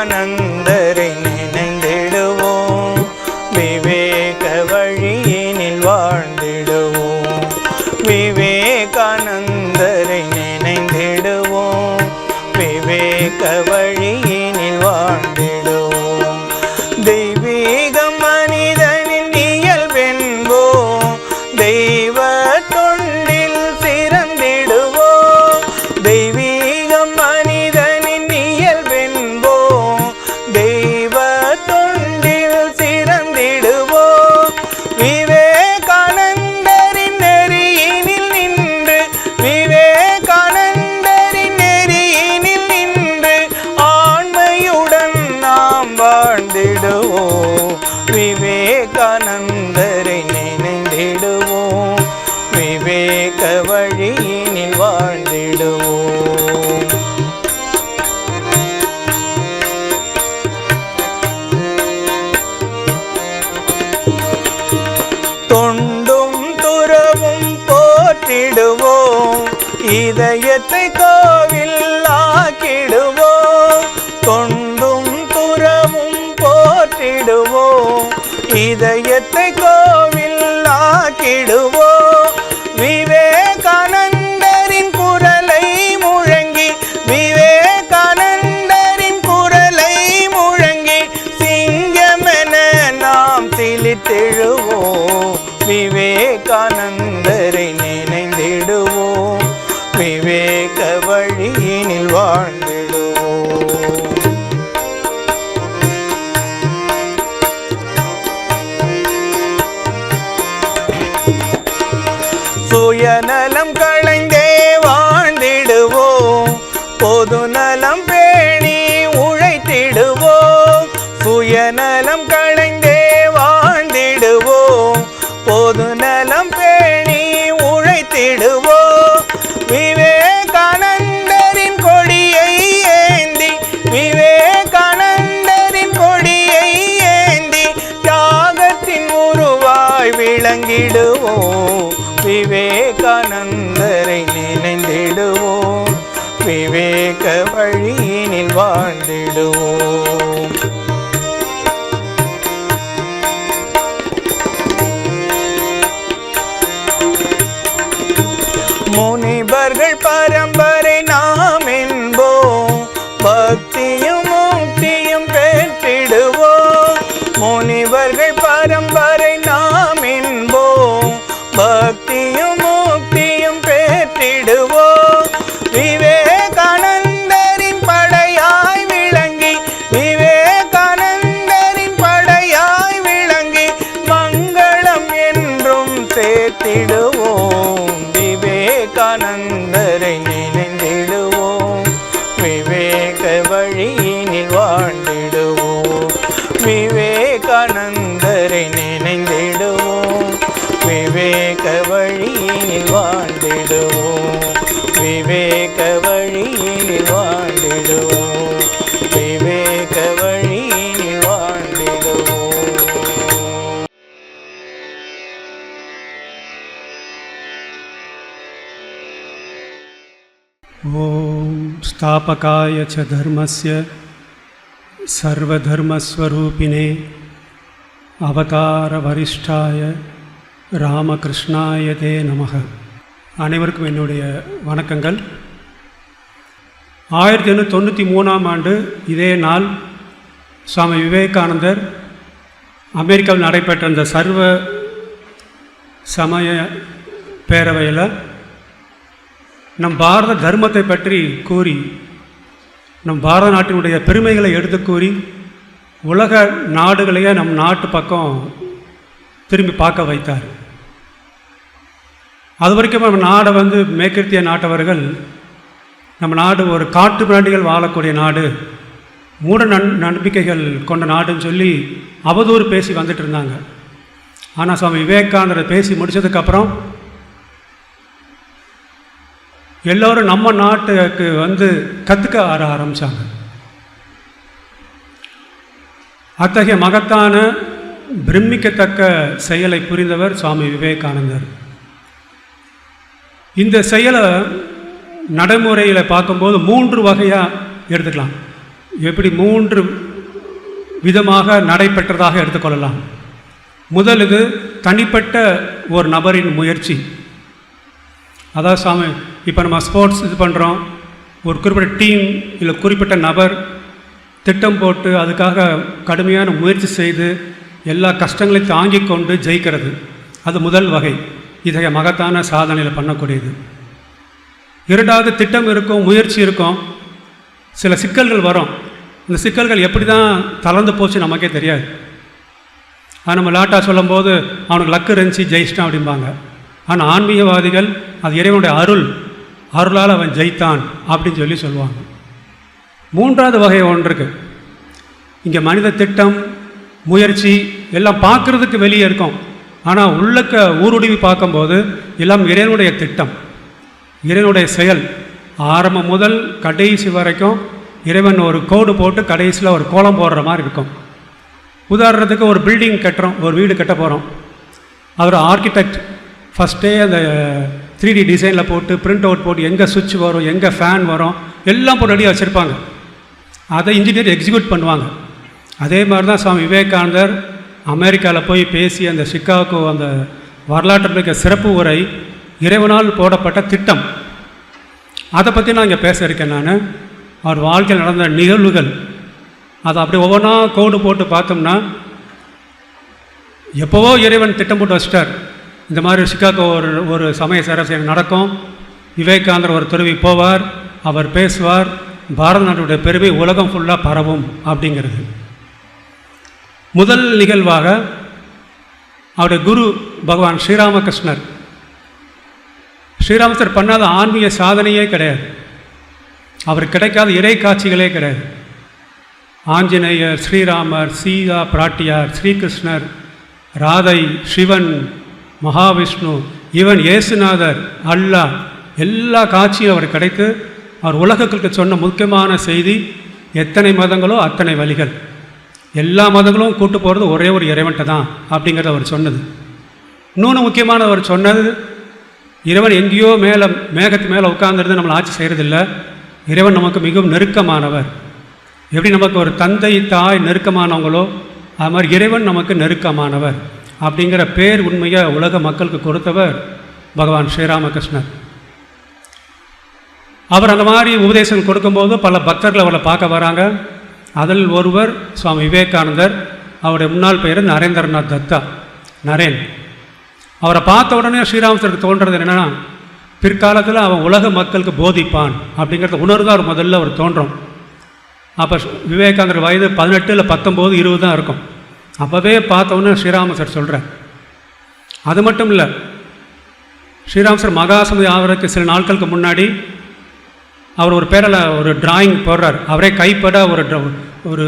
விவேகானந்தரை போற்றிடுவோம் இதயத்தை கோவில் ஆக்கிடுவோம் தொண்டும் துறவும் போற்றிடுவோம் இதயத்தை கோவில் ஆக்கிடுவோம் சுயநலம் களைந்தே வாழ்ந்திடுவோம். பொது நலம் பேணி உழைத்திடுவோம். சுயநலம் களைந்தே வாழ்ந்திடுவோம். பொது நலம் பேணி உழைத்திடுவோம். விவேகானந்தரின் கொடியை ஏந்தி விவேகானந்தரின் கொடியை ஏந்தி தியாகத்தின் உருவாய் விளங்கிடுவோம். வழியினில் வாழ்ந்திடுவோம். விவேகானந்தரை स्थापकाय च धर्मस्य सर्वधर्मस्वरूपिणे அவதாரவரிஷ்டாய ராமகிருஷ்ணாய தே நமக அனைவருக்கும் என்னுடைய வணக்கங்கள் ஆயிரத்தி எண்ணூற்றி தொண்ணூற்றி மூணாம் ஆண்டு இதே நாள் சுவாமி விவேகானந்தர் அமெரிக்காவில் நடைபெற்ற அந்த சர்வ சமய பேரவையில் நம் பாரத தர்மத்தை பற்றி கூறி நம் பாரத நாட்டினுடைய பெருமைகளை எடுத்து கூறி உலக நாடுகளையே நம் நாட்டு பக்கம் திரும்பி பார்க்க வைத்தார். அது வரைக்கும் நம்ம நாடை வந்து மேற்கத்திய நாட்டவர்கள் நம்ம நாடு ஒரு காட்டு பிராண்டிகள் வாழக்கூடிய நாடு மூட நன் நம்பிக்கைகள் கொண்ட நாடுன்னு சொல்லி அவதூறு பேசி வந்துட்டு இருந்தாங்க. ஆனால் சுவாமி விவேகானந்தரை பேசி முடித்ததுக்கப்புறம் எல்லோரும் நம்ம நாட்டுக்கு வந்து கற்றுக்க ஆர ஆரம்பித்தாங்க அத்தகைய மகத்தான பிரமிக்கத்தக்க செயலை புரிந்தவர் சுவாமி விவேகானந்தர். இந்த செயலை நடைமுறையில் பார்க்கும்போது மூன்று வகையாக எடுத்துக்கலாம். எப்படி மூன்று விதமாக நடைபெற்றதாக எடுத்துக்கொள்ளலாம். முதல் இது தனிப்பட்ட ஒரு நபரின் முயற்சி. அதாவது சாமி இப்போ நம்ம ஸ்போர்ட்ஸ் இது பண்ணுறோம் ஒரு குறிப்பிட்ட டீம் இல்லை குறிப்பிட்ட நபர் திட்டம் போட்டு அதுக்காக கடுமையான முயற்சி செய்து எல்லா கஷ்டங்களையும் தாங்கிக் கொண்டு ஜெயிக்கிறது. அது முதல் வகை. இத்தகைய மகத்தான சாதனையில் பண்ணக்கூடியது. இரண்டாவது திட்டம் இருக்கும் முயற்சி இருக்கும். சில சிக்கல்கள் வரும். இந்த சிக்கல்கள் எப்படி தான் தளர்ந்து போச்சு நமக்கே தெரியாது. ஆனால் நம்ம லாட்டா சொல்லும்போது அவனுக்கு லக்கு இருந்துச்சு ஜெயிச்சிட்டான் அப்படிம்பாங்க. ஆனால் ஆன்மீகவாதிகள் அது இறைவனுடைய அருள் அருளால் அவன் ஜெயித்தான் அப்படின்னு சொல்லி சொல்லுவாங்க. மூன்றாவது வகை ஒன்று இங்கே மனித திட்டம் முயற்சி எல்லாம் பார்க்குறதுக்கு வெளியே இருக்கும். ஆனால் உள்ளக்க ஊருடுவி பார்க்கும்போது எல்லாம் இறைவனுடைய திட்டம் இறைவனுடைய செயல். ஆரம்பம் முதல் கடைசி வரைக்கும் இறைவன் ஒரு கோடு போட்டு கடைசியில் ஒரு கோலம் போடுற மாதிரி இருக்கும். உதாரணத்துக்கு ஒரு பில்டிங் கட்டுறோம் ஒரு வீடு கட்ட போகிறோம் அவர் ஆர்கிடெக்ட் ஃபஸ்ட்டே அந்த த்ரீ டி டிசைனில் போட்டு பிரிண்ட் அவுட் போட்டு எங்கே சுவிட்ச் வரும் எங்கே ஃபேன் வரும் எல்லாம் போட்டு ரெடியாக வச்சுருப்பாங்க. அதை இன்ஜினியர் எக்ஸிக்யூட் பண்ணுவாங்க. அதே மாதிரி தான் சுவாமி விவேகானந்தர் அமெரிக்காவில் போய் பேசி அந்த சிக்காகோ அந்த வரலாற்று மிக்க சிறப்பு உரை இறைவனால் போடப்பட்ட திட்டம். அதை பற்றி நான் இங்கே பேச இருக்கேன் நான். அவர் வாழ்க்கையில் நடந்த நிகழ்வுகள். அதை அப்படி ஒவ்வொன்றா கோடு போட்டு பார்த்தோம்னா எப்போவோ இறைவன் திட்டம் போட்டு வச்சிட்டார். இந்த மாதிரி சிக்காகோ ஒரு ஒரு சமய சரசை நடக்கும். விவேகானந்தர் ஒரு துறவி போவார் அவர் பேசுவார் பாரத நாட்டுடைய பெருமை உலகம் ஃபுல்லாக பரவும் அப்படிங்கிறது. முதல் நிகழ்வாக அவருடைய குரு பகவான் ஸ்ரீராமகிருஷ்ணர். ஸ்ரீராமகிருஷ்ணர் பண்ணாத ஆன்மீக சாதனையே கிடையாது. அவர் கிடைக்காத இறை காட்சிகளே கிடையாது. ஆஞ்சநேயர் ஸ்ரீராமர் சீதா பிராட்டியார் ஸ்ரீகிருஷ்ணர் ராதை சிவன் மகாவிஷ்ணு இவன் இயேசுநாதர் அல்லாஹ் எல்லா காட்சியும் அவர் கிடைத்து அவர் உலகத்திற்கு சொன்ன முக்கியமான செய்தி எத்தனை மதங்களோ அத்தனை வழிகள். எல்லா மதங்களும் கூட்டு போகிறது ஒரே ஒரு இறைவன்ட்ட தான் அப்படிங்கிறத அவர் சொன்னது. இன்னொன்று முக்கியமான அவர் சொன்னது இறைவன் எங்கேயோ மேலே மேகத்து மேலே உட்கார்ந்துருந்து நம்மளை ஆட்சி செய்கிறதில்ல இறைவன் நமக்கு மிகவும் நெருக்கமானவர். எப்படி நமக்கு ஒரு தந்தை தாய் நெருக்கமானவங்களோ அது மாதிரி இறைவன் நமக்கு நெருக்கமானவர். அப்படிங்கிற பேர் உண்மையை உலக மக்களுக்கு கொடுத்தவர் பகவான் ஸ்ரீராமகிருஷ்ணர். அவர் அந்த மாதிரி உபதேசம் கொடுக்கும்போது பல பக்தர்கள் அவரை பார்க்க வராங்க. அதில் ஒருவர் சுவாமி விவேகானந்தர் அவருடைய முன்னாள் பெயர் நரேந்திரநாத் தத்தா நரேன். அவரை பார்த்த உடனே ஸ்ரீராமச்சருக்கு தோன்றது என்னென்னா பிற்காலத்தில் அவன் உலக மக்களுக்கு போதிப்பான் அப்படிங்கிறத உணர்வு முதல்ல அவர் தோன்றும். அப்போ விவேகானந்தர் வயது பதினெட்டு இல்லை பத்தொம்போது இருபது தான் இருக்கும். அப்போவே பார்த்தோன்னே உடனே ஸ்ரீராமசர் சொல்கிறார் அது மட்டும் இல்லை ஸ்ரீராமசர் மகாசமதி ஆகிறதுக்கு சில நாட்களுக்கு முன்னாடி அவர் ஒரு பேரில் ஒரு டிராயிங் போடுறார். அவரே கைப்பட ஒரு ஒரு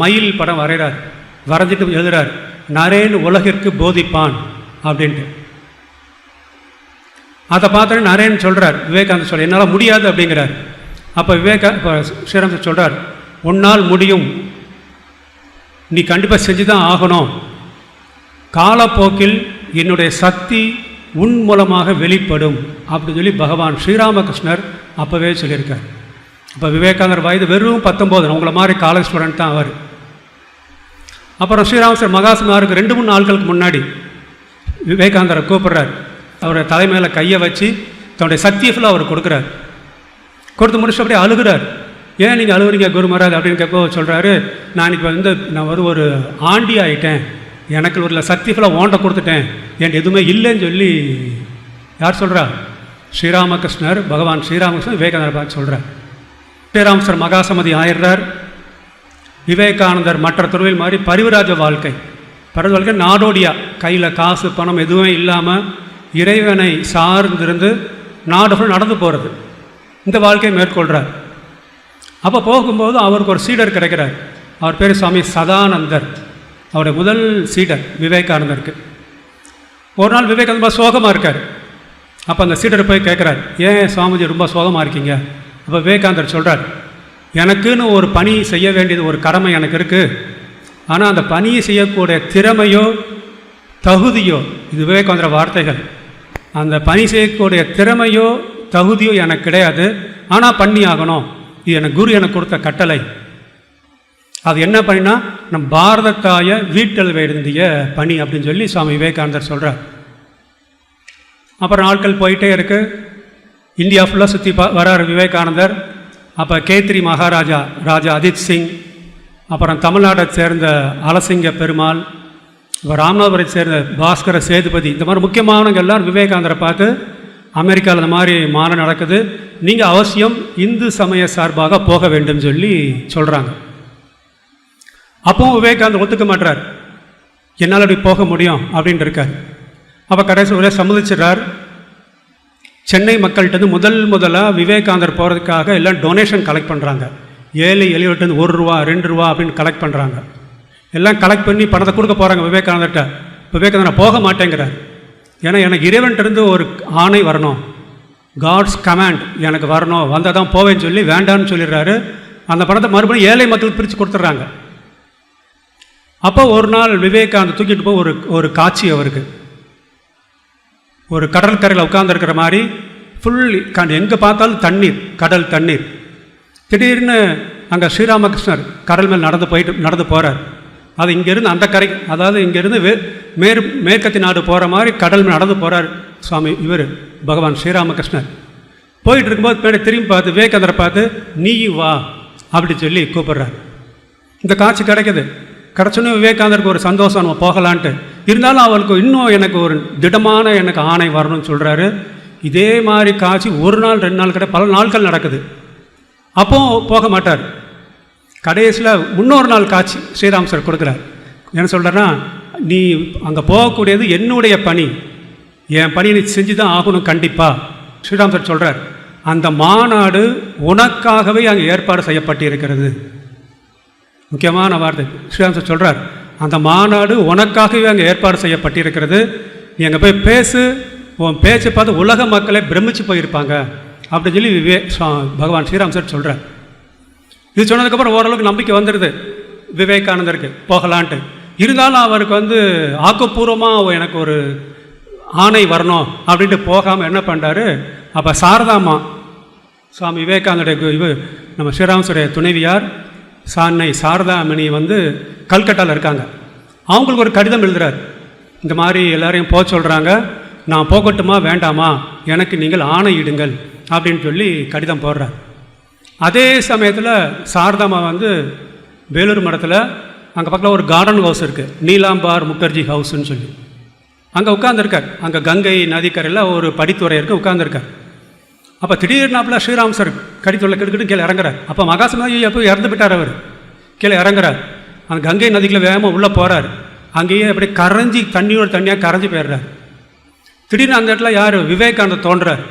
மயில் படம் வரைகிறார். வரைஞ்சிட்டு எழுதுறார். நரேன் உலகிற்கு போதிப்பான் அப்படின்ட்டு. அதை பார்த்தோன்னே நரேன் சொல்கிறார் விவேகானந்தர் சொல்கிறார் என்னால் முடியாது அப்படிங்கிறார். அப்போ விவேகா இப்போ ஸ்ரீராமசர் சொல்கிறார் உன்னால் முடியும். நீ கண்டிப்பாக செஞ்சு தான் ஆகணும். காலப்போக்கில் என்னுடைய சக்தி உன் மூலமாக வெளிப்படும் அப்படின்னு சொல்லி பகவான் ஸ்ரீராமகிருஷ்ணர் அப்போவே சொல்லியிருக்கார். அப்போ விவேகானந்தர் வயது வெறும் பத்தொம்போது உங்களை மாதிரி காலேஜ் ஸ்டூடெண்ட் தான் அவர். அப்புறம் ஸ்ரீராமசர் மகாசமாருக்கு ரெண்டு மூணு நாட்களுக்கு முன்னாடி விவேகானந்தரை கூப்பிட்றார். அவருடைய தலைமையில் கையை வச்சு தன்னுடைய சக்தியை ஃபுல்லாக அவர் கொடுக்குறார். கொடுத்து முடிச்சு அப்படியே அழுகிறார். ஏன் நீங்கள் அழுவுறீங்க குரு மகாராஜ் அப்படின்னு கேட்போ சொல்கிறாரு நான் இப்போ வந்து நான் ஒரு ஒரு ஆண்டி ஆகிட்டேன் எனக்கு ஒரு சக்தி ஃபுல்லாக ஓண்ட கொடுத்துட்டேன். என் எதுவுமே இல்லைன்னு சொல்லி யார் சொல்கிறா ஸ்ரீராமகிருஷ்ணர் பகவான் ஸ்ரீராமகிருஷ்ணர் விவேகானந்தர் பார்த்து சொல்கிறார் ஸ்ரீராமஸ்வர் மகாசமதி ஆயிடுறார். விவேகானந்தர் மற்ற துறவில் மாதிரி பரிவராஜ வாழ்க்கை. பரவ வாழ்க்கை நாடோடியா. கையில் காசு பணம் எதுவுமே இல்லாமல் இறைவனை சார்ந்திருந்து நாடுகள் நடந்து போகிறது இந்த வாழ்க்கையை மேற்கொள்கிறார் அப்போ போகும்போது அவருக்கு ஒரு சீடர் கிடைக்கிறார். அவர் பேர் சுவாமி சதானந்தர். அவருடைய முதல் சீடர் விவேகானந்தருக்கு. ஒரு நாள் விவேகானந்த ரொம்ப சோகமாக இருக்கார். அப்போ அந்த சீடர் போய் கேட்குறார் ஏன் சுவாமிஜி ரொம்ப சோகமாக இருக்கீங்க? அப்போ விவேகானந்தர் சொல்கிறார் எனக்குன்னு ஒரு பணி செய்ய வேண்டியது ஒரு கடமை எனக்கு இருக்குது ஆனால் அந்த பணியை செய்யக்கூடிய திறமையோ தகுதியோ இது விவேகானந்தர் வார்த்தைகள். அந்த பணி செய்யக்கூடிய திறமையோ தகுதியோ எனக்கு கிடையாது. ஆனால் பண்ணி ஆகணும். இது எனக்கு குரு எனக்கு கொடுத்த கட்டளை. அது என்ன பண்ணினா நம் பாரத தாய வீட்டில் வேண்டிய பணி அப்படின்னு சொல்லி சுவாமி விவேகானந்தர் சொல்கிறார் அப்புறம் நாட்கள் போயிட்டே இருக்கு. இந்தியா ஃபுல்லாக சுற்றி பா வர்றார் விவேகானந்தர். அப்போ கேத்ரி மகாராஜா ராஜா அஜித் சிங் அப்புறம் தமிழ்நாட்டை சேர்ந்த அலசிங்க பெருமாள் இப்போ ராமநாதபுரத்தை சேர்ந்த பாஸ்கர சேதுபதி இந்த மாதிரி முக்கியமானவங்க எல்லாரும் விவேகானந்தரை பார்த்து அமெரிக்காவில் இந்த மாதிரி மாநாடு நடக்குது. நீங்கள் அவசியம் இந்து சமய சார்பாக போக வேண்டும் சொல்லி சொல்கிறாங்க அப்பவும் விவேகானந்தர் ஒத்துக்க மாட்டார் என்னால் அப்படி போக முடியும் அப்படின்ட்டு இருக்கார். அப்போ கடைசி ஒரே சம்மதிச்சிடுறார். சென்னை மக்கள்கிட்ட முதல் முதலாக விவேகானந்தர் போகிறதுக்காக எல்லாம் டொனேஷன் கலெக்ட் பண்ணுறாங்க ஏழை எளியோட்டேருந்து ஒரு ரூபா ரெண்டு ரூபா அப்படின்னு கலெக்ட் பண்ணுறாங்க எல்லாம் கலெக்ட் பண்ணி பணத்தை கொடுக்க போகிறாங்க விவேகானந்தர்கிட்ட. விவேகானந்தர் போக மாட்டேங்கிறார். ஏன்னா எனக்கு இறைவன்கிட்டருந்து ஒரு ஆணை வரணும். காட்ஸ் கமாண்ட் எனக்கு வரணும் வந்தால் தான் போவேன்னு சொல்லி வேண்டான்னு சொல்லிடுறாரு. அந்த பணத்தை மறுபடியும் ஏழை மக்களுக்கு பிரித்து கொடுத்துட்றாங்க. அப்போ ஒரு நாள் விவேகானந்தர் தூக்கிட்டு போய் ஒரு ஒரு காட்சி அவருக்கு. ஒரு கடற்கரையில் உட்காந்துருக்கிற மாதிரி ஃபுல் எங்கே பார்த்தாலும் தண்ணீர் கடல் தண்ணீர். திடீர்னு அங்கே ஸ்ரீராமகிருஷ்ணர் கடல் மேல் நடந்து போயிட்டு நடந்து போகிறார் அது இங்கேருந்து அந்த கரை அதாவது இங்கேருந்து வே மேற் மேற்கத்தி நாடு போகிற மாதிரி கடல் மேல் நடந்து போகிறார் சுவாமி இவர் பகவான் ஸ்ரீராமகிருஷ்ணர். போயிட்டு இருக்கும்போது பின்னாடி திரும்பி பார்த்து விவேகந்தரை பார்த்து நீயும் வா அப்படி சொல்லி கூப்பிட்றாரு. இந்த காட்சி கிடைக்குது. கிடச்சோன்னே விவேகானந்தருக்கு ஒரு சந்தோஷம் நம்ம போகலான்ட்டு. இருந்தாலும் அவளுக்கு இன்னும் எனக்கு ஒரு திடமான எனக்கு ஆணை வரணும்னு சொல்கிறாரு இதே மாதிரி காட்சி ஒரு நாள் ரெண்டு நாள் கிடையாது பல நாட்கள் நடக்குது. அப்போ போக மாட்டார். கடைசியில் இன்னொரு நாள் காட்சி ஸ்ரீராம் சார் கொடுக்குறார். என்ன சொல்கிறேன்னா நீ அங்கே போகக்கூடியது என்னுடைய பணி. என் பணியை நீ செஞ்சு தான் ஆகணும் கண்டிப்பாக ஸ்ரீராம் சார் சொல்கிறார் அந்த மாநாடு உனக்காகவே அங்கே ஏற்பாடு செய்யப்பட்டிருக்கிறது. முக்கியமான வார்த்தை. ஸ்ரீராம் சார் சொல்கிறார் அந்த மாநாடு உனக்காகவே அங்கே ஏற்பாடு செய்யப்பட்டிருக்கிறது. நீ அங்கே போய் பேசு உன் பேச்சை பார்த்து உலக மக்களே பிரமிச்சு போயிருப்பாங்க. அப்படின்னு சொல்லி விவே பகவான் ஸ்ரீராம் சார் சொல்கிறார் இது சொன்னதுக்கப்புறம் ஓரளவுக்கு நம்பிக்கை வந்துடுது விவேகானந்தருக்கு போகலான்ட்டு. இருந்தாலும் அவருக்கு வந்து ஆக்கப்பூர்வமாக எனக்கு ஒரு ஆணை வரணும் அப்படின்ட்டு போகாமல் என்ன பண்ணுறாரு அப்போ சாரதாம்மா சுவாமி விவேகானந்தருடைய இது நம்ம ஸ்ரீராமசுடைய துணைவியார் சான்னை சாரதாமணி வந்து கல்கட்டாவில் இருக்காங்க. அவங்களுக்கு ஒரு கடிதம் எழுதுறார். இந்த மாதிரி எல்லாரையும் போக சொல்கிறாங்க நான் போகட்டுமா? வேண்டாமா? எனக்கு நீங்கள் ஆணையிடுங்கள் அப்படின்னு சொல்லி கடிதம் போடுறார். அதே சமயத்தில் சாரதாமா வந்து வேலூர் மடத்தில் அங்கே பக்கத்தில் ஒரு கார்டன் ஹவுஸ் இருக்குது நீலாம்பார் முகர்ஜி ஹவுஸ்ன்னு சொல்லி. அங்கே உட்காந்துருக்கார் அங்கே கங்கை நதிக்கரையில் ஒரு படித்துறை இருக்குது உட்காந்துருக்கார் அப்போ திடீர்னாப்பில் ஸ்ரீராம் சார் கடித்துள்ள கெடுக்கிட்டு கீழே இறங்குறார். அப்போ மகாசமாதி எப்போ இறந்து விட்டார் அவர்? கீழே இறங்குறார். அந்த கங்கை நதிக்குள்ள வேகமாக உள்ளே போகிறார் அங்கேயே அப்படியே கரைஞ்சி தண்ணியோட தண்ணியாக கரைஞ்சி போயிடுறார். திடீர்னு அந்த இடத்துல யார்? விவேகானந்தர் தோன்றார்.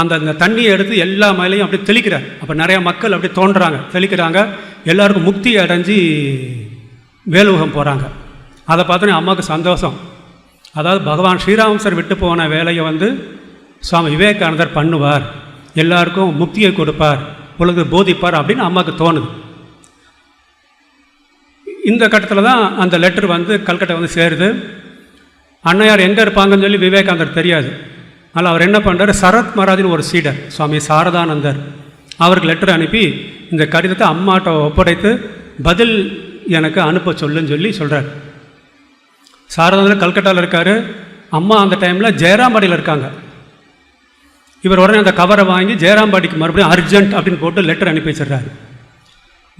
அந்த அந்த தண்ணியை எடுத்து எல்லா மேலேயும் அப்படியே தெளிக்கிறார். அப்போ நிறையா மக்கள் அப்படியே தோன்றுறாங்க தெளிக்கிறாங்க. எல்லாருக்கும் முக்தி அடைஞ்சி வேலுகம் போகிறாங்க அதை பார்த்தோன்னே அம்மாவுக்கு சந்தோஷம். அதாவது பகவான் ஸ்ரீராமசர் விட்டு போன வேலையை வந்து சுவாமி விவேகானந்தர் பண்ணுவார். எல்லாருக்கும் முக்தியை கொடுப்பார். உலகு போதிப்பார் அப்படின்னு அம்மாவுக்கு தோணுது. இந்த கட்டத்தில் தான் அந்த லெட்டர் வந்து கல்கட்டை வந்து சேருது. அன்னையார் எங்கே இருப்பாங்கன்னு சொல்லி விவேகானந்தர் தெரியாது. அதனால் அவர் என்ன பண்ணுறாரு சரத் மகாராஜின் ஒரு சீடர் சுவாமி சாரதானந்தர். அவருக்கு லெட்டர் அனுப்பி இந்த கடிதத்தை அம்மாட்ட ஒப்படைத்து பதில் எனக்கு அனுப்ப சொல்லுன்னு சொல்லி சொல்கிறார் சாரதானந்தர் கல்கட்டாவில் இருக்கார். அம்மா அந்த டைமில் ஜெயராம்பாடியில் இருக்காங்க. இவர் உடனே அந்த கவரை வாங்கி ஜெயராம்பாடிக்கு மறுபடியும் அர்ஜென்ட் அப்படின்னு போட்டு லெட்டர் அனுப்பி வச்சிடுறாரு.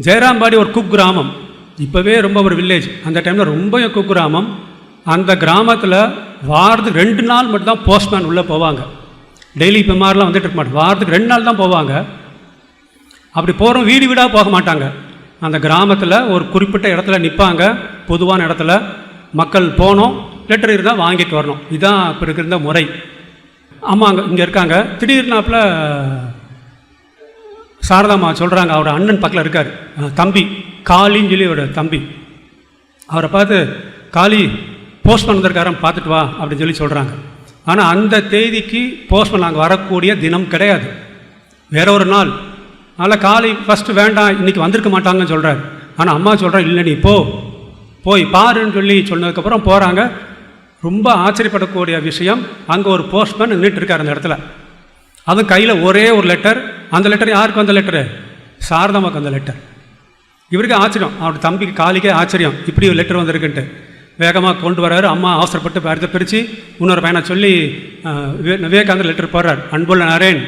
ஜெயராம்பாடி ஒரு குக் கிராமம் இப்போவே ரொம்ப ஒரு வில்லேஜ் அந்த டைமில் ரொம்ப குக் கிராமம் அந்த கிராமத்தில் வாரத்துக்கு ரெண்டு நாள் மட்டும்தான் போஸ்ட்மேன் உள்ளே போவாங்க. டெய்லி இப்போ மாதிரிலாம் வந்துட்டு இருக்க மாட்டாங்க வாரத்துக்கு ரெண்டு நாள் தான் போவாங்க. அப்படி போகிறோம் வீடு வீடாக போக மாட்டாங்க. அந்த கிராமத்தில் ஒரு குறிப்பிட்ட இடத்துல நிற்பாங்க பொதுவான இடத்துல மக்கள் போனோம் லெட்டர் இருந்தால் வாங்கிட்டு வரணும். இதுதான் இப்போ இருக்கிற முறை. ஆமாங்க இங்கே இருக்காங்க. திடீர்னாப்புல சாரதாம்மா சொல்கிறாங்க அவரோட அண்ணன் பக்கத்தில் இருக்கார். தம்பி காளின்னு சொல்லி அவரோட தம்பி. அவரை பார்த்து காளி போஸ்ட்மேன் வந்திருக்காரன் பார்த்துட்டு வா அப்படின்னு சொல்லி சொல்கிறாங்க ஆனால் அந்த தேதிக்கு போஸ்ட்மேன் அங்கே வரக்கூடிய தினம் கிடையாது. வேற ஒரு நாள். அதனால் காளி ஃபஸ்ட்டு வேண்டாம் இன்றைக்கி வந்திருக்க மாட்டாங்கன்னு சொல்கிறார் ஆனால் அம்மா சொல்கிறேன் இல்லை நீ போ. போய் பாருன்னு சொல்லி சொன்னதுக்கப்புறம் போகிறாங்க ரொம்ப ஆச்சரியப்படக்கூடிய விஷயம். அங்கே ஒரு போஸ்ட்மேன் நின்றுட்டு இருக்கார் அந்த இடத்துல. அதுவும் கையில் ஒரே ஒரு லெட்டர் அந்த லெட்டர் யாருக்கு அந்த லெட்டரு சாரதாமாக்கு அந்த லெட்டர் இவருக்கு ஆச்சரியம். அவரோட தம்பிக்கு காலிக்கே ஆச்சரியம். இப்படி ஒரு லெட்டர் வந்திருக்குன்ட்டு. வேகமாக கொண்டு வர்றாரு அம்மா அவசரப்பட்டு பேரத்தை பிரித்து இன்னொரு பையனை சொல்லி விவே- விவேகானந்தர் லெட்டர் போடுறார். அன்புள்ள நரேன்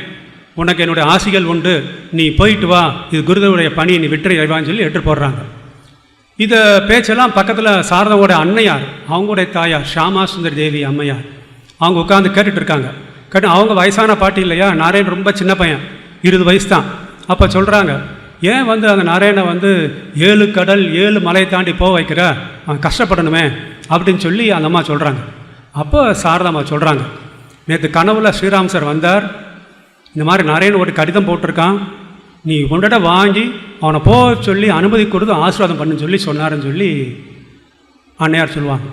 உனக்கு என்னுடைய ஆசிகள் உண்டு. நீ போயிட்டு வா. இது குருதேவருடைய பணி நீ விட்டுரு இறைவான்னு சொல்லி லெட்டர் போடுறாங்க. இதை பேச்செல்லாம் பக்கத்தில் சாரதாவோட அன்னையார் அவங்களுடைய தாயார் ஷாமா சுந்தர் தேவி அம்மையார். அவங்க உட்காந்து கேட்டுட்டு இருக்காங்க. கேட்டு அவங்க வயசான பாட்டி இல்லையா? நாராயண் ரொம்ப சின்ன பையன். இருபது வயசு தான். அப்போ சொல்கிறாங்க ஏன் வந்து அந்த நாராயணை வந்து ஏழு கடல் ஏழு மலையை தாண்டி போக வைக்கிற? அவன் கஷ்டப்படணுமே அப்படின்னு சொல்லி அந்த அம்மா சொல்கிறாங்க அப்போ சாரதாம்மா சொல்கிறாங்க நேற்று கனவுல ஸ்ரீராம் சார் வந்தார். இந்த மாதிரி நாராயணன் ஒரு கடிதம் போட்டிருக்கான். நீ உன்னிட வாங்கி அவனை போக சொல்லி அனுமதி கொடுத்து ஆசீர்வாதம் பண்ணுன்னு சொல்லி சொன்னாருன்னு சொல்லி அன்னையார் சொல்லுவாங்க.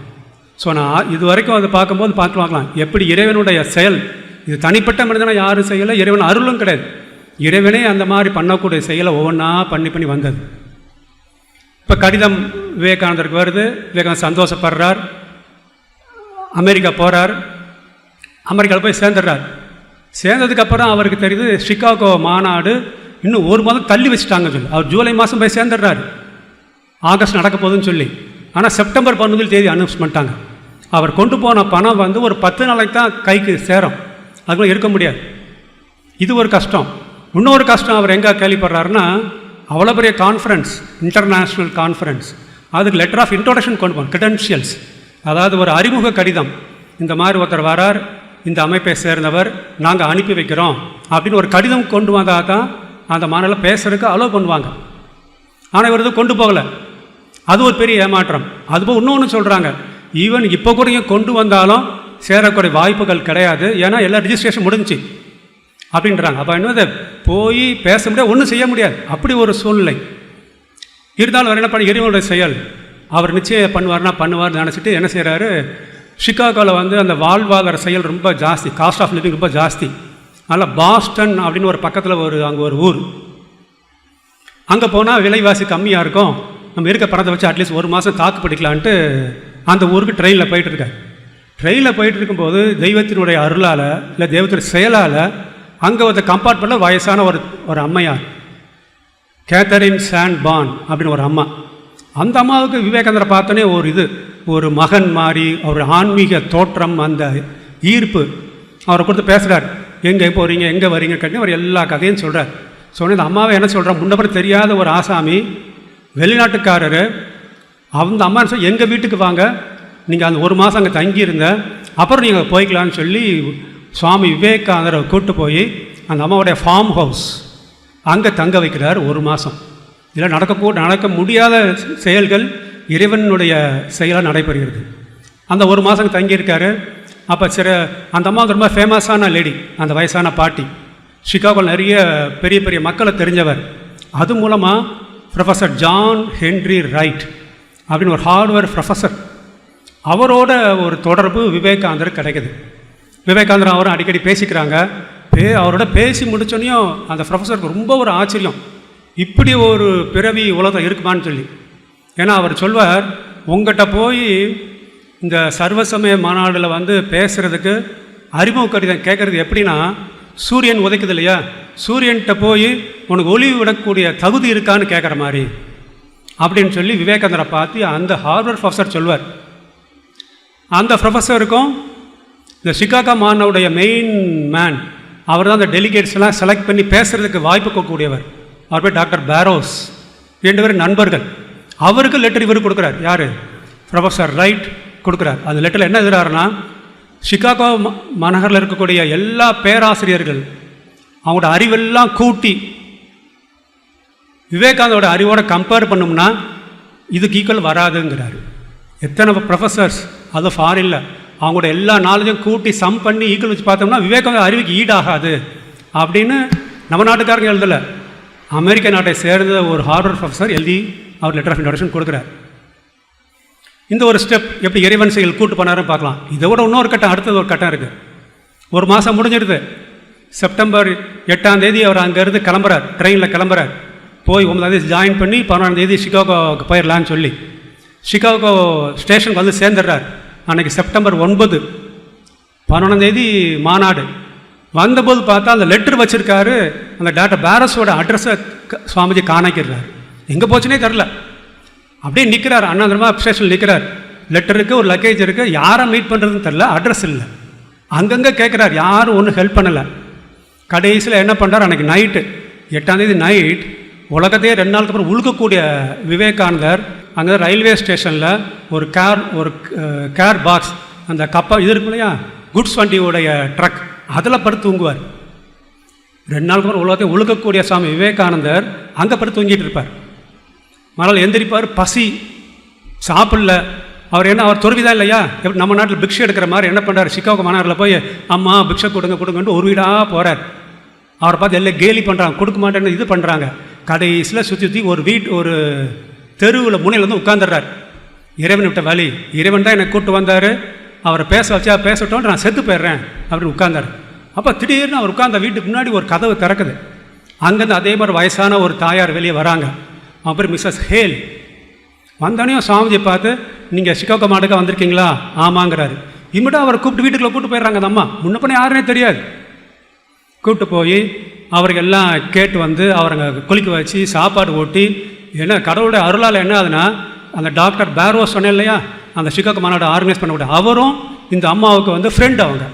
ஸோ நான் இது வரைக்கும் அதை பார்க்கும்போது பார்த்து பார்க்கலாம் எப்படி இறைவனுடைய செயல்? இது தனிப்பட்ட மனிதனாக யாரும் செய்யலை இறைவன் அருளும் கிடையாது. இறைவனே அந்த மாதிரி பண்ணக்கூடிய செயலை ஒவ்வொன்றா பண்ணி பண்ணி வந்தது. இப்போ கடிதம் விவேகானந்தருக்கு வருது. விவேகானந்தர் சந்தோஷப்படுறார். அமெரிக்கா போகிறார் அமெரிக்காவில் போய் சேர்ந்துடுறார். சேர்ந்ததுக்கப்புறம் அவருக்கு தெரியுது சிகாகோ மாநாடு இன்னும் ஒரு மாதம் தள்ளி வச்சுட்டாங்கன்னு சொல்லி. அவர் ஜூலை மாதம் போய் சேர்ந்துடுறாரு. ஆகஸ்ட் நடக்க போகுதுன்னு சொல்லி. ஆனால் செப்டம்பர் பதினொன்றில் தேதி அனௌன்ஸ் பண்ணிட்டாங்க. அவர் கொண்டு போன பணம் வந்து ஒரு பத்து நாளைக்கு தான் கைக்கு சேரும். அதுக்குள்ள இருக்க முடியாது. இது ஒரு கஷ்டம். இன்னொரு கஷ்டம் அவர் எங்கே கேள்விப்படுறாருன்னா அவ்வளோ பெரிய கான்ஃபரன்ஸ் இன்டர்நேஷ்னல் கான்ஃபரன்ஸ் அதுக்கு லெட்டர் ஆஃப் இன்ட்ரோடக்ஷன் கொண்டு போகணும் கிரெடென்ஷியல்ஸ் அதாவது ஒரு அறிமுக கடிதம். இந்த மாதிரி ஒருத்தர் வரார் இந்த அமைப்பை சேர்ந்தவர் நாங்கள் அனுப்பி வைக்கிறோம் அப்படின்னு ஒரு கடிதம் கொண்டு வந்தால் தான் அந்த மாநிலம் பேசுறதுக்கு அலோவ் பண்ணுவாங்க. ஆனால் இவர் இது கொண்டு போகலை. அது ஒரு பெரிய ஏமாற்றம். அதுபோல் இன்னொன்று சொல்கிறாங்க ஈவன் இப்போ கூட கொண்டு வந்தாலும் சேரக்கூடிய வாய்ப்புகள் கிடையாது. ஏன்னா எல்லா ரிஜிஸ்ட்ரேஷன் முடிஞ்சுச்சு. அப்படின்றாங்க. அப்போ என்னது போய் பேச முடியாது ஒன்றும் செய்ய முடியாது. அப்படி ஒரு சூழ்நிலை. இருந்தாலும் அவர் என்ன பண்ண? இறைவனுடைய செயல். அவர் நிச்சயம் பண்ணுவார்னா பண்ணுவார்னு நினச்சிட்டு என்ன செய்கிறாரு ஷிகாகோவில் வந்து அந்த வாழ்வாதார செயல் ரொம்ப ஜாஸ்தி. காஸ்ட் ஆஃப் லிவிங் ரொம்ப ஜாஸ்தி. அதில் பாஸ்டன் அப்படின்னு ஒரு பக்கத்தில் ஒரு அங்கே ஒரு ஊர். அங்கே போனால் விலைவாசி கம்மியாக இருக்கும். நம்ம இருக்க பணத்தை வச்சு அட்லீஸ்ட் ஒரு மாதம் தாக்கு பிடிக்கலான்ட்டு அந்த ஊருக்கு ட்ரெயினில் போயிட்டு இருக்காரு. ட்ரெயினில் போயிட்டு இருக்கும்போது தெய்வத்தினுடைய அருளால் இல்லை தெய்வத்தினுடைய செயலால் அங்கே ஒரு கம்பார்ட்மெண்ட்டில் வயசான ஒரு ஒரு அம்மையார். கேத்தரின் சாண்ட் பான் அப்படின்னு ஒரு அம்மா. அந்த அம்மாவுக்கு விவேகானந்தரை பார்த்தோன்னே ஒரு இது ஒரு மகன் மாதிரி ஒரு ஆன்மீக தோற்றம் அந்த ஈர்ப்பு. அவரை கொடுத்து பேசுகிறார் எங்கே போகிறீங்க எங்கே வரீங்க கட்டி அவர் எல்லா கதையும் சொல்கிறார் சொன்ன இந்த அம்மாவை என்ன சொல்கிறார் முன்னப்பறம் தெரியாத ஒரு ஆசாமி வெளிநாட்டுக்காரர் அந்த அம்மா சொல்லி எங்கள் வீட்டுக்கு வாங்க? நீங்கள் அந்த ஒரு மாதம் அங்கே தங்கியிருந்த அப்புறம் நீங்கள் போய்க்கலான்னு சொல்லி சுவாமி விவேகானந்தரை கூட்டு போய் அந்த அம்மாவுடைய ஃபார்ம் ஹவுஸ் அங்கே தங்க வைக்கிறார் ஒரு மாதம் இதில் நடக்கக்கூ நடக்க முடியாத செயல்கள் இறைவனுடைய செயலாக நடைபெறுகிறது. அந்த ஒரு மாதம் தங்கியிருக்காரு. அப்போ சில அந்த அம்மா வந்து ரொம்ப ஃபேமஸான லேடி அந்த வயசான பாட்டி. சிகாகோவில் நிறைய பெரிய பெரிய மக்களை தெரிஞ்சவர். அது மூலமாக ப்ரொஃபஸர் ஜான் ஹென்ரி ரைட் அப்படின்னு ஒரு ஹார்ட்வேர் ப்ரொஃபஸர் அவரோட ஒரு தொடர்பு விவேகானந்தர் கிடைக்குது. விவேகானந்தர் அவரும் அடிக்கடி பேசிக்கிறாங்க. பே அவரோட பேசி முடிச்சோனையும் அந்த ப்ரொஃபஸருக்கு ரொம்ப ஒரு ஆச்சரியம். இப்படி ஒரு பிறவி உலகம் இருக்குமான்னு சொல்லி. ஏன்னா அவர் சொல்வார் உங்கள்கிட்ட போய் இந்த சர்வசமய மாநாடில் வந்து பேசுகிறதுக்கு அறிமுக கடிதம் கேட்குறது எப்படின்னா சூரியன் உதைக்குது இல்லையா? சூரியன்கிட்ட போய் உனக்கு ஒளி விடக்கூடிய தகுதி இருக்கான்னு கேட்குற மாதிரி. அப்படின்னு சொல்லி விவேகானந்தரை பார்த்து அந்த ஹார்வர்ட் ப்ரொஃபஸர் சொல்வார். அந்த ப்ரொஃபஸருக்கும் இந்த சிகாகா மாநாவுடைய மெயின் மேன் அவர் தான் அந்த டெலிகேட்ஸ்லாம் செலக்ட் பண்ணி பேசுகிறதுக்கு வாய்ப்பு கொடுக்கக்கூடியவர். அவர் பேர் டாக்டர் பேரோஸ் ரெண்டு பேரும் நண்பர்கள். அவருக்கு லெட்டர் இவர் கொடுக்குறார். யார்? ப்ரொஃபஸர் ரைட் கொடுக்குறார். அந்த லெட்டரில் என்ன எழுதுறாருன்னா சிகாகோ ம- மாநகரில் இருக்கக்கூடிய எல்லா பேராசிரியர்கள் அவங்களோட அறிவெல்லாம் கூட்டி விவேகானந்தோட அறிவோட கம்பேர் பண்ணோம்னா இதுக்கு ஈக்குவல் வராதுங்கிறாரு. எத்தனை ப்ரொஃபஸர்ஸ் அது ஃபாரின்ல அவங்களோட எல்லா நாலேஜும் கூட்டி சம் பண்ணி ஈக்குவல் வச்சு பார்த்தோம்னா விவேகானந்த அறிவுக்கு ஈடாகாது. அப்படின்னு நம்ம நாட்டுக்காரங்க எழுதலை. அமெரிக்க நாட்டை சேர்ந்த ஒரு ஹார்வர்ட் ப்ரொஃபஸர் எழுதி அவர் லெட்டர் ஆஃப் இன்ட்ரடக்ஷன் கொடுக்குறார். இந்த ஒரு ஸ்டெப் எப்படி இறைவன் செயல் கூட்டு பண்ணாரும் பார்க்கலாம். இதை விட இன்னொரு கட்டம் அடுத்தது ஒரு கட்டம் இருக்குது ஒரு மாதம் முடிஞ்சிடுது. செப்டம்பர் எட்டாம் தேதி அவர் அங்கேருந்து கிளம்புறார். ட்ரெயினில் கிளம்புறார். போய் ஒன்பதாம் தேதி ஜாயின் பண்ணி பதினொன்றாம் தேதி சிகாகோவுக்கு போயிடலான்னு சொல்லி. சிகாகோ ஸ்டேஷனுக்கு வந்து சேர்ந்துடுறார். அன்னைக்கு செப்டம்பர் ஒன்பது பதினொன்றாம் தேதி மாநாடு. வந்தபோது பார்த்தா அந்த லெட்டர் வச்சுருக்காரு. அந்த டாக்டர் பேரஸோட அட்ரஸை சுவாமிஜி காணிக்கிறார். எங்கே போச்சுனே தெரில. அப்படியே நிற்கிறார் அண்ணாந்திரமா ஸ்டேஷனில் நிற்கிறார் லெட்டர் இருக்குது ஒரு லக்கேஜ் இருக்குது யாரை மீட் பண்ணுறதுன்னு தெரில அட்ரஸ் இல்லை. அங்கங்கே கேட்குறாரு யாரும் ஒன்றும் ஹெல்ப் பண்ணலை. கடைசியில் என்ன பண்ணுறார் அன்றைக்கி நைட்டு எட்டாந்தேதி நைட் உலகத்தையே ரெண்டு நாளுக்கு அப்புறம் உழுக்கக்கூடிய விவேகானந்தர் அங்கே ரயில்வே ஸ்டேஷனில் ஒரு கேர் ஒரு கேர் பாக்ஸ் அந்த கப்பா இது இருக்கும் இல்லையா? குட்ஸ் வண்டியோடைய ட்ரக் அதில் படுத்து தூங்குவார். ரெண்டு நாளுக்கு அப்புறம் உலகத்தை உழுக்கக்கூடிய சாமி விவேகானந்தர் அங்கே படுத்து தூங்கிட்டு இருப்பார். மறுநாள் எந்திரிப்பார் பசி சாப்பிடல. அவர் என்ன அவர் துறவிதான் இல்லையா? எப்படி நம்ம நாட்டில் பிக்ஷை எடுக்கிற மாதிரி என்ன பண்ணுறாரு சிக்காகோ மாநகரில் போய் அம்மா பிக்ஷை கொடுங்க கொடுங்கன்ட்டு ஒரு வீடாக போகிறார் அவரை பார்த்து எல்லாம் கேலி பண்ணுறாங்க கொடுக்க மாட்டேன்னு இது பண்ணுறாங்க கடைசியில் சுற்றி சுற்றி ஒரு வீட் ஒரு தெருவில் முனையில் வந்து உட்காந்துடுறார் இறைவன் விட்ட வழி இறைவன் தான் என்னை கூப்பிட்டு வந்தார். அவரை பேச வச்சா பேசட்டோன்னு நான் செத்து போயிடுறேன் அப்படின்னு உட்காந்தார் அப்போ திடீர்னு அவர் உட்காந்த வீட்டுக்கு முன்னாடி ஒரு கதவு திறக்குது. அங்கேருந்து அதே மாதிரி வயசான ஒரு தாயார் வெளியே வராங்க. அப்புறம் மிஸ்ஸஸ் ஹேல். வந்தோடனே சுவாமிஜியை பார்த்து நீங்கள் சிக்காகோ மாட்டுக்கு வந்திருக்கீங்களா? ஆமாங்கிறாரு. இம்மிட்டா அவரை கூப்பிட்டு வீட்டுக்குள்ளே கூப்பிட்டு போயிடுறாங்க அந்த அம்மா. முன்னப்பண்ண யாருனே தெரியாது. கூப்பிட்டு போய் அவருக்கு எல்லாம் கேட்டு வந்து அவரை குளிக்க வச்சு சாப்பாடு ஓட்டி என்ன கடவுளுடைய அருளால் என்ன ஆகுதுன்னா அந்த டாக்டர் பேரோ சொன்னேன் இல்லையா? அந்த சிக்காகோ மாநாடு ஆர்கனைஸ் பண்ணக்கூடிய அவரும் இந்த அம்மாவுக்கு வந்து ஃப்ரெண்ட் அவங்க.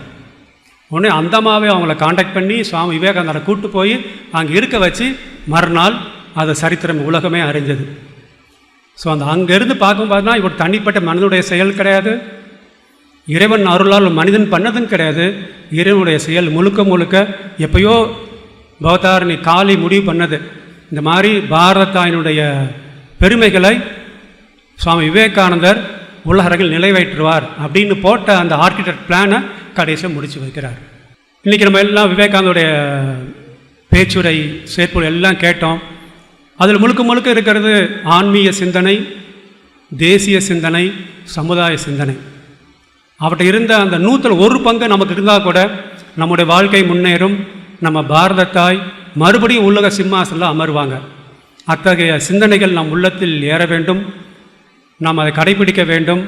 உடனே அந்த அம்மாவே அவங்கள காண்டாக்ட் பண்ணி சுவாமி விவேகானந்தரை கூப்பிட்டு போய் அங்கே இருக்க வச்சு மறுநாள் அது சரித்திரம் உலகமே அறிஞ்சது. ஸோ அந்த அங்கேருந்து பார்க்கும்போதுனா இவர் தனிப்பட்ட மனதுடைய செயல் கிடையாது. இறைவன் அருளால் மனிதன் பண்ணதும் கிடையாது. இறைவனுடைய செயல் முழுக்க முழுக்க எப்பயோ பவதாரணி காலி முடிவு பண்ணது. இந்த மாதிரி பாரதத்தாயினுடைய பெருமைகளை சுவாமி விவேகானந்தர் உலகரங்கில் நிறைவேற்றுவார் அப்படின்னு போட்ட அந்த ஆர்கிடெக்ட் பிளானை கடைசியாக முடித்து வைக்கிறார். இன்றைக்கி நம்ம எல்லாம் விவேகானந்தருடைய பேச்சுரை செயற்பொருள் எல்லாம் கேட்டோம். அதில் முழுக்க முழுக்க இருக்கிறது ஆன்மீக சிந்தனை தேசிய சிந்தனை சமுதாய சிந்தனை. அவற்றை இருந்த அந்த நூற்றில் ஒரு பங்கு நமக்கு இருந்தால் கூட நம்முடைய வாழ்க்கை முன்னேறும் நம்ம பாரத தாய் மறுபடியும் உலக சிம்மாசனில் அமருவாங்க. அத்தகைய சிந்தனைகள் நம் உள்ளத்தில் ஏற வேண்டும் நாம் அதை கடைபிடிக்க வேண்டும்.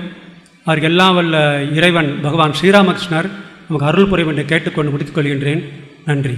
அவர் எல்லாம் வல்ல இறைவன் பகவான் ஸ்ரீராமகிருஷ்ணர் நமக்கு அருள் புரியும் என்று கேட்டுக்கொண்டு முடித்துக் கொள்கின்றேன். நன்றி.